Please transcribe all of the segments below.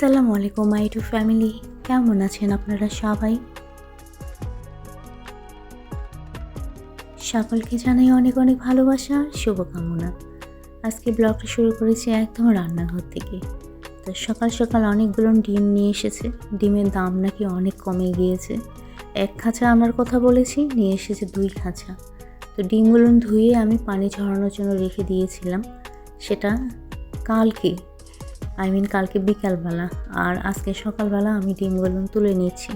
আসসালামু আলাইকুম, মাই two family. কেমন আছেন আপনারা সবাই? সকলকে জানাই অনেক অনেক ভালোবাসা, শুভকামনা। আজকে ব্লগটা শুরু করেছি একদম রান্নাঘর থেকে। তো সকাল সকাল অনেকগুলো ডিম নিয়ে এসেছে। ডিমের দাম নাকি অনেক কমে গিয়েছে। এক খাঁচা আনার কথা বলেছি, নিয়ে এসেছে দুই খাঁচা। তো ডিমগুলো ধুয়ে আমি পানি ঝরানোর জন্য রেখে দিয়েছিলাম। সেটা কালকে আই মিন কালকে বিকালবেলা, আর আজকে সকালবেলা আমি ডিমগুলো তুলে নিয়েছি।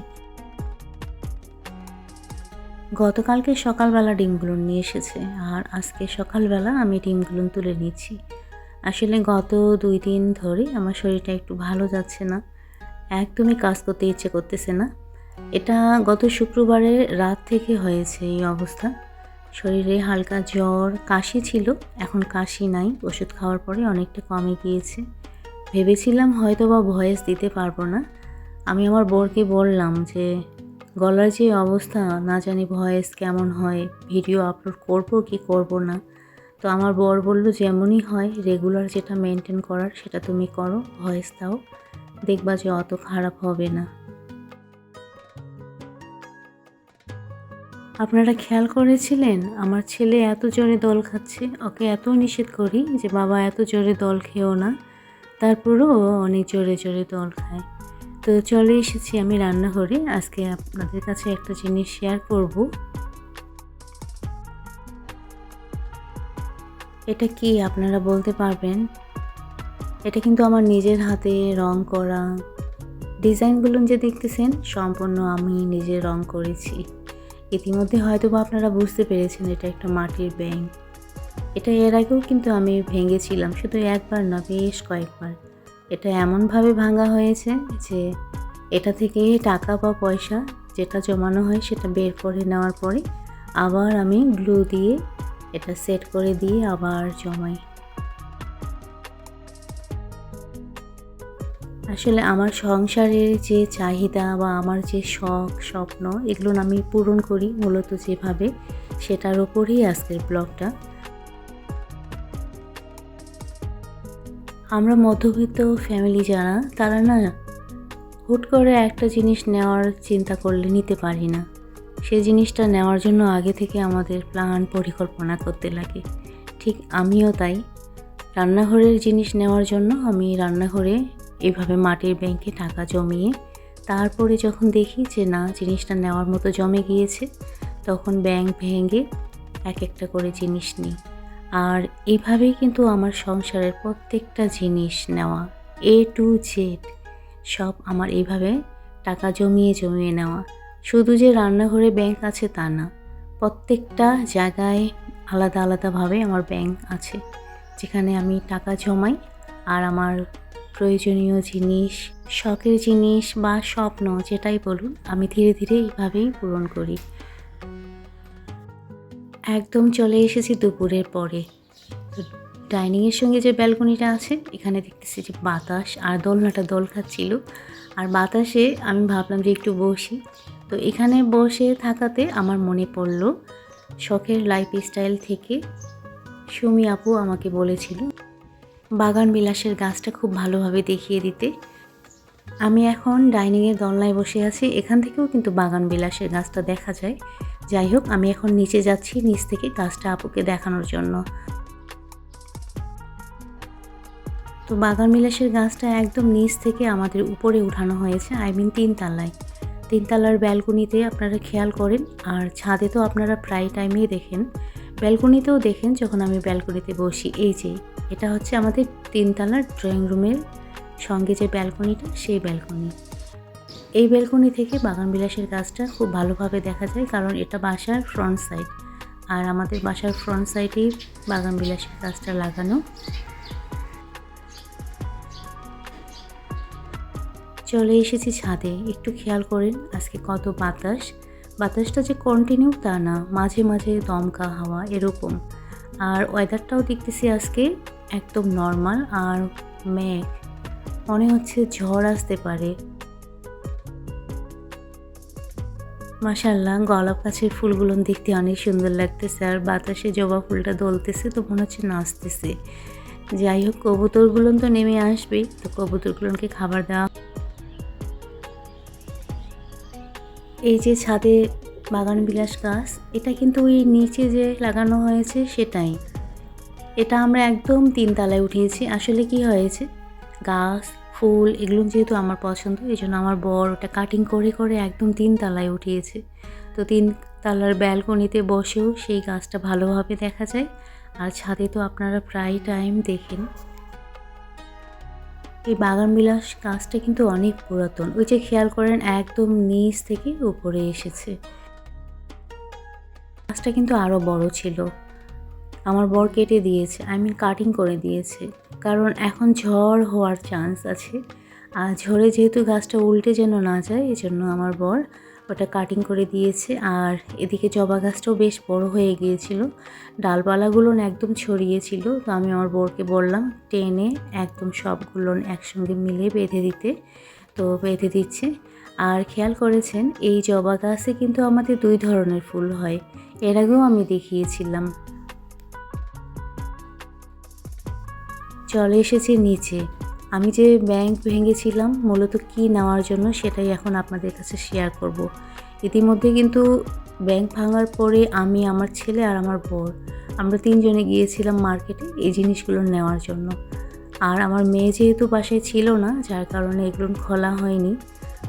গতকালকে সকালবেলা ডিমগুলো নিয়ে এসেছে, আর আজকে সকালবেলা আমি ডিমগুলো তুলে নিচ্ছি আসলে গত দুই দিন ধরে আমার শরীরটা একটু ভালো যাচ্ছে না, একদমই কাজ করতে ইচ্ছে করতেছে না। এটা গত শুক্রবারের রাত থেকে হয়েছে এই অবস্থা। শরীরে হালকা জ্বর, কাশি ছিল, এখন কাশি নাই, ওষুধ খাওয়ার পরে অনেকটা কমে গিয়েছে। ভেবেছিলাম হয়তো বা ভয়েস দিতে পারব না। আমি আমার বোরকে বললাম যে, গলার যে অবস্থা, না জানি ভয়েস কেমন হয়, ভিডিও আপলোড করব কি করব না? তো আমার বর বলল, যেমনই হয় রেগুলার যেটা মেনটেন করার, সেটা তুমি করো, ভয়েস দাও। দেখবা যে অত খারাপ হবে না। আপনারা খেয়াল করেছিলেন, আমার ছেলে এত জোরে দল খাচ্ছে, ওকে এত নিষেধ করি যে, বাবা, এত জোরে দল খেও না। তারপরেও অনেক জোরে জোরে দল খায়। তো চলে এসেছি আমি রান্নাঘরে। আজকে আপনাদের কাছে একটা জিনিস শেয়ার করব। এটা কি আপনারা বলতে পারবেন? এটা কিন্তু আমার নিজের হাতে রং করা। ডিজাইনগুলো যে দেখতেছেন, সম্পূর্ণ আমি নিজে রং করেছি। ইতিমধ্যে হয়তো বা আপনারা বুঝতে পেরেছেন এটা একটা মাটির ব্যাংক। এটা এর আগেও কিন্তু আমি ভেঙেছিলাম, শুধু একবার না, বেশ কয়েকবার। এটা এমনভাবে ভাঙা হয়েছে যে এটা থেকে টাকা বা পয়সা যেটা জমানো হয় সেটা বের করে নেওয়ার পরে আবার আমি গ্লু দিয়ে এটা সেট করে দিয়ে আবার জমাই। আসলে আমার সংসারের যে চাহিদা বা আমার যে শখ, স্বপ্ন, এগুলো আমি পূরণ করি মূলত যেভাবে, সেটার ওপরেই আজকের ব্লগটা। আমরা মধ্যবিত্ত ফ্যামিলি যারা, তারা না হুট করে একটা জিনিস নেওয়ার চিন্তা করলে নিতে পারি না। সেই জিনিসটা নেওয়ার জন্য আগে থেকে আমাদের প্ল্যান পরিকল্পনা করতে লাগে। ঠিক আমিও তাই। রান্নাঘরের জিনিস নেওয়ার জন্য আমি রান্নাঘরে এভাবে মাটির ব্যাংকে টাকা জমিয়ে, তারপরে যখন দেখি যে না, জিনিসটা নেওয়ার মতো জমে গিয়েছে, তখন ব্যাংক ভেঙে এক একটা করে জিনিস নিই। আর এইভাবেই কিন্তু আমার সংসারের প্রত্যেকটা জিনিস নেওয়া এ টু জেড সব আমার এইভাবে টাকা জমিয়ে জমিয়ে নেওয়া। শুধু যে রান্নাঘরে ব্যাংক আছে তা না, প্রত্যেকটা জায়গায় আলাদা আলাদাভাবে আমার ব্যাংক আছে, যেখানে আমি টাকা জমাই আর আমার প্রয়োজনীয় জিনিস, শখের জিনিস বা স্বপ্ন যেটাই বলুন, আমি ধীরে ধীরে এইভাবেই পূরণ করি। একদম চলে এসেছি দুপুরের পরে। ডাইনিংয়ের সঙ্গে যে ব্যালকনিটা আছে, এখানে দেখতেছি যে বাতাস আর দোলনাটা দোল খাচ্ছিল। আর বাতাসে আমি ভাবলাম যে একটু বসি। তো এখানে বসে থাকাতে আমার মনে পড়ল, শখের লাইফ স্টাইল থেকে সুমি আপু আমাকে বলেছিল, বাগান বিলাসের গাছটা খুব ভালোভাবে দেখিয়ে দিতে। আমি এখন ডাইনিংয়ের দোলনায় বসে আছি, এখান থেকেও কিন্তু বাগান বিলাসের গাছটা দেখা যায়। যাই হোক, আমি এখন নিচে যাচ্ছি নিচ থেকে গাছটা আপুকে দেখানোর জন্য। তো বাগান বিলাসের গাছটা একদম নিচ থেকে আমাদের উপরে উঠানো হয়েছে আই মিন তিনতলায়। তিনতলার ব্যালকনিতে আপনারা খেয়াল করেন, আর ছাদে তো আপনারা প্রায় টাইমেই দেখেন। ব্যালকনিতেও দেখেন যখন আমি ব্যালকনিতে বসি। এই যে, এটা হচ্ছে আমাদের তিনতলার ড্রয়িং রুমের সঙ্গে যে ব্যালকনিটা, সেই ব্যালকনি। এই ব্যালকনি থেকে বাগান বিলাসের গাছটা খুব ভালোভাবে দেখা যায়, কারণ এটা বাসার ফ্রন্ট সাইড আর আমাদের বাসার ফ্রন্ট সাইডেই বাগান বিলাসের গাছটা লাগানো। চলে এসেছি ছাদে, একটু খেয়াল করেন আজকে কত বাতাস। বাতাসটা যে কন্টিনিউ তা না, মাঝে মাঝে দমকা হাওয়া এরকম। আর ওয়েদারটাও দেখতেছি আজকে একদম নর্মাল আর মেঘ। মনে হচ্ছে ঝড় আসতে পারে। মাসাল্লাহ গোলাপ গাছের ফুলগুলো দেখতে অনেক সুন্দর লাগতেছে আর বাতাসে জবা ফুলটা দোলতেছে তো মনে হচ্ছে নাচতেছে। যাই হোক, কবুতরগুলো তো নেমে আসবেই তো কবুতরগুলোকে খাবার দেওয়া এই যে ছাদে বাগান বিলাস গাছ, এটা কিন্তু ওই নিচে যে লাগানো হয়েছে সেটাই। এটা আমরা একদম তিনতলায় উঠিয়েছি। আসলে কি হয়েছে? গাছ ফুল, এগুলো যেহেতু আমার পছন্দ এই জন্য আমার বর ওটা কাটিং করে করে একদম তিনতলায় উঠিয়েছে। তো তিন তালার ব্যালকনিতে বসেও সেই গাছটা ভালোভাবে দেখা যায়। আর ছাদে তো আপনারা প্রায় টাইম দেখেন। এই বাগান বিলাস গাছটা কিন্তু অনেক পুরাতন। ওই যে খেয়াল করেন, একদম নিচ থেকে উপরে এসেছে। গাছটা কিন্তু আরও বড় ছিল। আমার বর কেটে দিয়েছে আই মিন কাটিং করে দিয়েছে। কারণ এখন ঝড় হওয়ার চান্স আছে। আর ঝড়ে যেহেতু গাছটা উল্টে যেন না যায় এই জন্য আমার বর ওটা কাটিং করে দিয়েছে। আর এদিকে জবা গাছটাও বেশ বড় হয়ে গিয়েছিল। ডালপালাগুলো একদম ছড়িয়েছিল তো আমি আমার বরকে বললাম, টেনে একদম সবগুলো একসঙ্গে মিলে বেঁধে দিতে। তো বেঁধে দিচ্ছে। আর খেয়াল করেছেন, এই জবা গাছে কিন্তু আমাদের দুই ধরনের ফুল হয়। এর আগেও আমি দেখিয়েছিলাম। চলে এসেছি নিচে। আমি যে ব্যাংক ভেঙেছিলাম, মূলত কি নেওয়ার জন্য সেটাই এখন আপনাদের কাছে শেয়ার করব। ইতিমধ্যে কিন্তু ব্যাংক ভাঙার পরে আমি আমার ছেলে আর আমার বর, আমরা তিনজনে গিয়েছিলাম মার্কেটে এই জিনিসগুলো নেওয়ার জন্য। আর আমার মেয়ে যেহেতু বাসায় ছিল না, যার কারণে এগুলো খোলা হয়নি,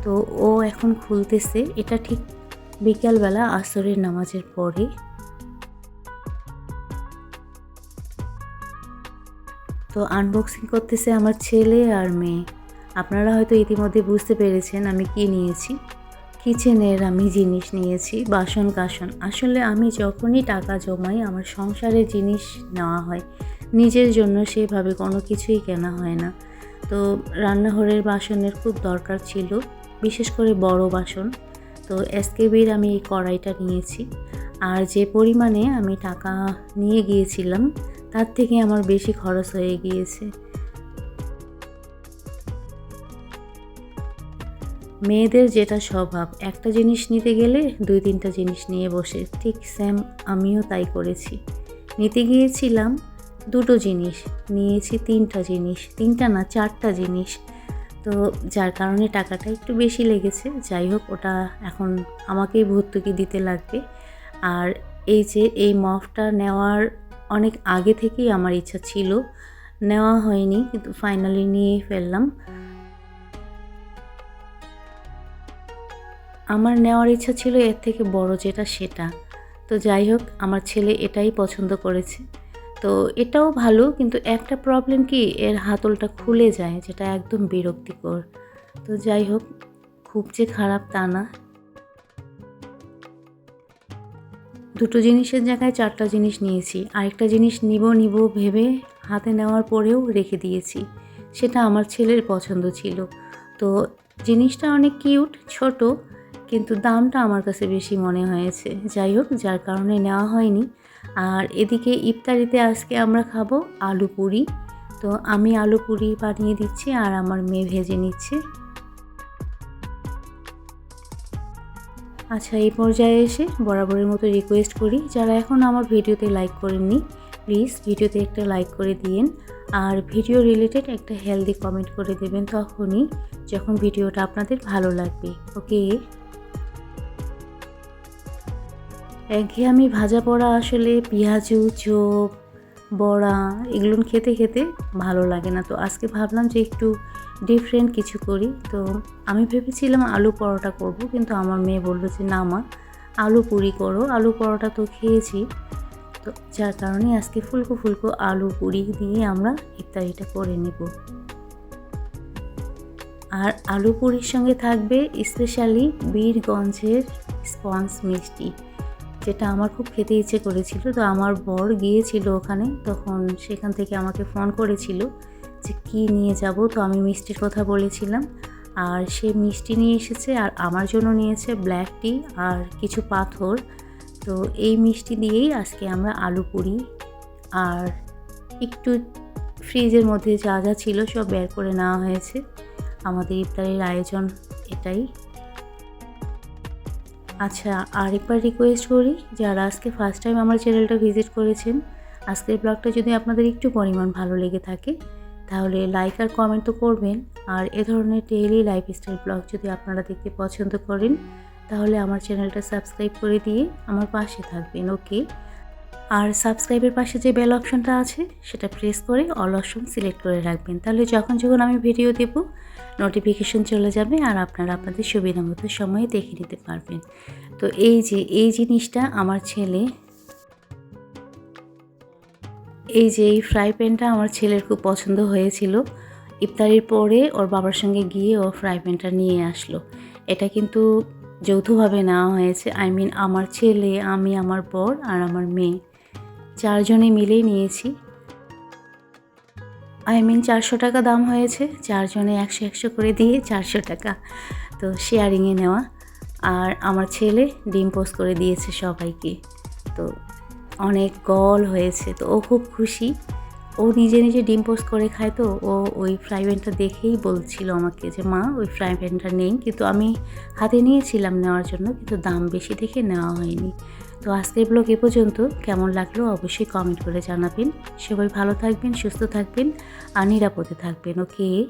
তো ও এখন খুলতেছে। এটা ঠিক বিকালবেলা আসরের নামাজের পরে। তো আনবক্সিং করতেছে আমার ছেলে আর মেয়ে। আপনারা হয়তো ইতিমধ্যে বুঝতে পেরেছেন আমি কি নিয়েছি। কিচেনের আমি জিনিস নিয়েছি বাসন কাসন আসলে আমি যখনই টাকা জমাই, আমার সংসারের জিনিস নেওয়া হয়। নিজের জন্য সেভাবে কোনো কিছুই কেনা হয় না। তো রান্নাঘরের বাসনের খুব দরকার ছিল, বিশেষ করে বড় বাসন। তো এসকেবির আমি এই কড়াইটা নিয়েছি। আর যে পরিমাণে আমি টাকা নিয়ে গিয়েছিলাম তার থেকে আমার বেশি খরচ হয়ে গিয়েছে। মেয়েদের যেটা স্বভাব, একটা জিনিস নিতে গেলে দুই তিনটা জিনিস নিয়ে বসে। ঠিক স্যাম, আমিও তাই করেছি। নিতে গিয়েছিলাম দুটো জিনিস, নিয়েছি তিনটা জিনিস, তিনটা না, চারটা জিনিস। তো যার কারণে টাকাটা একটু বেশি লেগেছে। যাই হোক, ওটা এখন আমাকেই ভর্তুকি দিতে লাগবে। আর এই যে, এই মফটা নেওয়ার অনেক আগে থেকেই আমার ইচ্ছা ছিল। নেওয়া হয়নি, কিন্তু ফাইনালি নিয়ে ফেললাম। আমার নেওয়ার ইচ্ছা ছিল এর থেকে বড় যেটা সেটা। তো যাই হোক, আমার ছেলে এটাই পছন্দ করেছে। তো এটাও ভালো, কিন্তু একটা প্রবলেম কি, এর হাতলটা খুলে যায়, যেটা একদম বিরক্তিকর। তো যাই হোক, খুব যে খারাপ তা না। দুটো জিনিসের জায়গায় চারটা জিনিস নিয়েছি। আরেকটা জিনিস নিব নিব ভেবে হাতে নেওয়ার পরেও রেখে দিয়েছি। সেটা আমার ছেলের পছন্দ ছিল। তো জিনিসটা অনেক কিউট, ছোট, কিন্তু দামটা আমার কাছে বেশি মনে হয়েছে। যাই হোক, যার কারণে নেওয়া হয়নি। আর এদিকে ইফতারিতে আজকে আমরা খাব আলু পুরি। তো আমি আলু পুরি বানিয়ে দিচ্ছি আর আমার মেয়ে ভেজে নিচ্ছে। আচ্ছা এই পর্যায়ে এসে বরাবরের মতো রিকোয়েস্ট করি, যারা এখন আমার ভিডিওতে লাইক করেননি প্লিজ ভিডিওতে একটা লাইক করে দিয়েন। আর ভিডিও রিলেটেড একটা হেলদি কমেন্ট করে দেবেন তখনই, যখন ভিডিওটা আপনাদের ভালো লাগবে ওকে একঘেয়ে ভাজা পড়া আসলে পেঁয়াজু, চোপ, বড়া, এগুলো খেতে খেতে ভালো লাগে না। তো আজকে ভাবলাম যে একটু ডিফারেন্ট কিছু করি। তো আমি ভেবেছিলাম আলু পরোটা করব, কিন্তু আমার মেয়ে বলল যে, না মা, আলু পুরি করো। আলু পরোটা তো খেয়েছি। তো যার কারণে আজকে ফুলকো ফুলকো আলু পুরি দিয়ে আমরা ইত্যাদিটা করে নেব। আর আলু পুরির সঙ্গে থাকবে স্পেশালি বীরগঞ্জের স্পঞ্জ মিষ্টি, যেটা আমার খুব খেতে ইচ্ছে করেছিল। তো আমার বর গিয়েছিল ওখানে, তখন সেখান থেকে আমাকে ফোন করেছিল। যে কি নিয়ে যাব, তো আমি মিষ্টির কথা বলেছিলাম। আর সে মিষ্টি নিয়ে এসেছে আর আমার জন্য নিয়েছে ব্ল্যাক টি আর কিছু পাথর। তো এই মিষ্টি দিয়েই আজকে আমরা আলু পুরি আর একটু ফ্রিজের মধ্যে যা যা ছিল সব বের করে নেওয়া হয়েছে। আমাদের ইফতারের আয়োজন এটাই। আচ্ছা আরেকবার রিকোয়েস্ট করি, যারা আজকে ফার্স্ট টাইম আমার চ্যানেলটা ভিজিট করেছেন, আজকের ব্লগটা যদি আপনাদের একটু পরিমাণ ভালো লেগে থাকে তাহলে লাইক আর কমেন্ট তো করবেন। আর এ ধরনের ডেইলি লাইফস্টাইল ব্লগ যদি আপনারা দেখতে পছন্দ করেন, তাহলে আমার চ্যানেলটা সাবস্ক্রাইব করে দিয়ে আমার পাশে থাকবেন ওকে আর সাবস্ক্রাইবের পাশে যে বেল অপশনটা আছে, সেটা প্রেস করে অল অপশন সিলেক্ট করে রাখবেন। তাহলে যখন যখন আমি ভিডিও দেব নোটিফিকেশন চলে যাবে আর আপনারা আপনাদের সুবিধা মতো সময়ে দেখে নিতে পারবেন। তো এই যে, এই জিনিসটা আমার ছেলে এই যে এই ফ্রাই প্যানটা আমার ছেলের খুব পছন্দ হয়েছিল, ইফতারির পরে ওর বাবার সঙ্গে গিয়ে ও ফ্রাই প্যানটা নিয়ে আসলো। এটা কিন্তু যৌথভাবে নেওয়া হয়েছে আই মিন আমার ছেলে, আমি, আমার বর আর আমার মেয়ে। চারজনে মিলেই নিয়েছি। আই মিন চারশো টাকা দাম হয়েছে, চারজনে একশো একশো করে দিয়ে চারশো টাকা। তো শেয়ারিংয়ে নেওয়া। আর আমার ছেলে ডিম পোস্ট করে দিয়েছে সবাইকে। তো অনেক গল হয়েছে, তো ও খুব খুশি। ও নিজে নিজে ডিম পোস্ট করে খায় তো, ও ওই ফ্রাই প্যানটা দেখেই বলছিল আমাকে যে, মা, ওই ফ্রাই প্যানটা নেই। কিন্তু আমি হাতে নিয়েছিলাম নেওয়ার জন্য, কিন্তু দাম বেশি দেখে নেওয়া হয়নি। তো আজকের ব্লগ এ পর্যন্ত, কেমন লাগল অবশ্যই কমেন্ট করে জানাবেন। সবাই ভালো থাকবেন, সুস্থ থাকবেন আর নিরাপদে থাকবেন, ওকে?